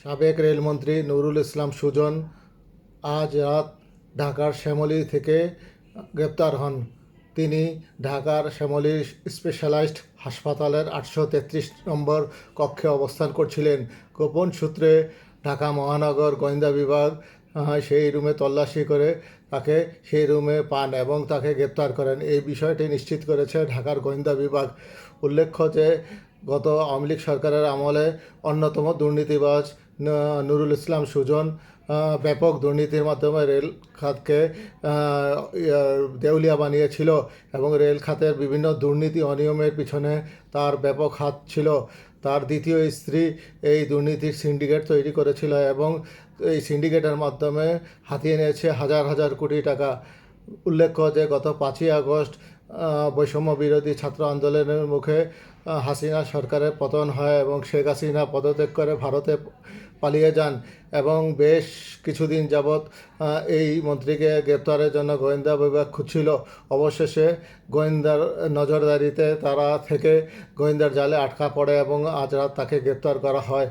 সাবেক রেলমন্ত্রী নুরুল ইসলাম সুজন আজ রাত ঢাকার শ্যামলী থেকে গ্রেপ্তার হন। তিনি ঢাকার শ্যামলী স্পেশালাইজড হাসপাতালের আটশো তেত্রিশ নম্বর কক্ষে অবস্থান করছিলেন। গোপন সূত্রে ঢাকা মহানগর গোয়েন্দা বিভাগ সেই রুমে তল্লাশি করে তাকে সেই রুমে পান এবং তাকে গ্রেপ্তার করেন। এই বিষয়টি নিশ্চিত করেছে ঢাকার গোয়েন্দা বিভাগ। উল্লেখ্য যে, গত আওয়ামী লীগ সরকারের আমলে অন্যতম দুর্নীতিবাজ নুরুল ইসলাম সুজন ব্যাপক দুর্নীতির মাধ্যমে রেল খাতকে দেউলিয়া বানিয়েছিল এবং রেল খাতের বিভিন্ন দুর্নীতি অনিয়মের পিছনে তার ব্যাপক হাত ছিল। তার দ্বিতীয় স্ত্রী এই দুর্নীতির সিন্ডিকেট তৈরি করেছিল এবং এই সিন্ডিকেটের মাধ্যমে হাতিয়ে নিয়েছে হাজার হাজার কোটি টাকা। উল্লেখ্য যে, গত পাঁচই আগস্ট বৈষম্য বিরোধী ছাত্র আন্দোলনের মুখে হাসিনা সরকারের পতন হয় এবং শেখ হাসিনা পদত্যাগ করে ভারতে পালিয়ে যান এবং বেশ কিছুদিন যাবৎ এই মন্ত্রীকে গ্রেপ্তারের জন্য গোয়েন্দা বিভাগ খুঁজছিল। অবশেষে গোয়েন্দার নজরদারিতে তারা থেকে গোয়েন্দার জালে আটকা পড়ে এবং আজ রাত তাকে গ্রেপ্তার করা হয়।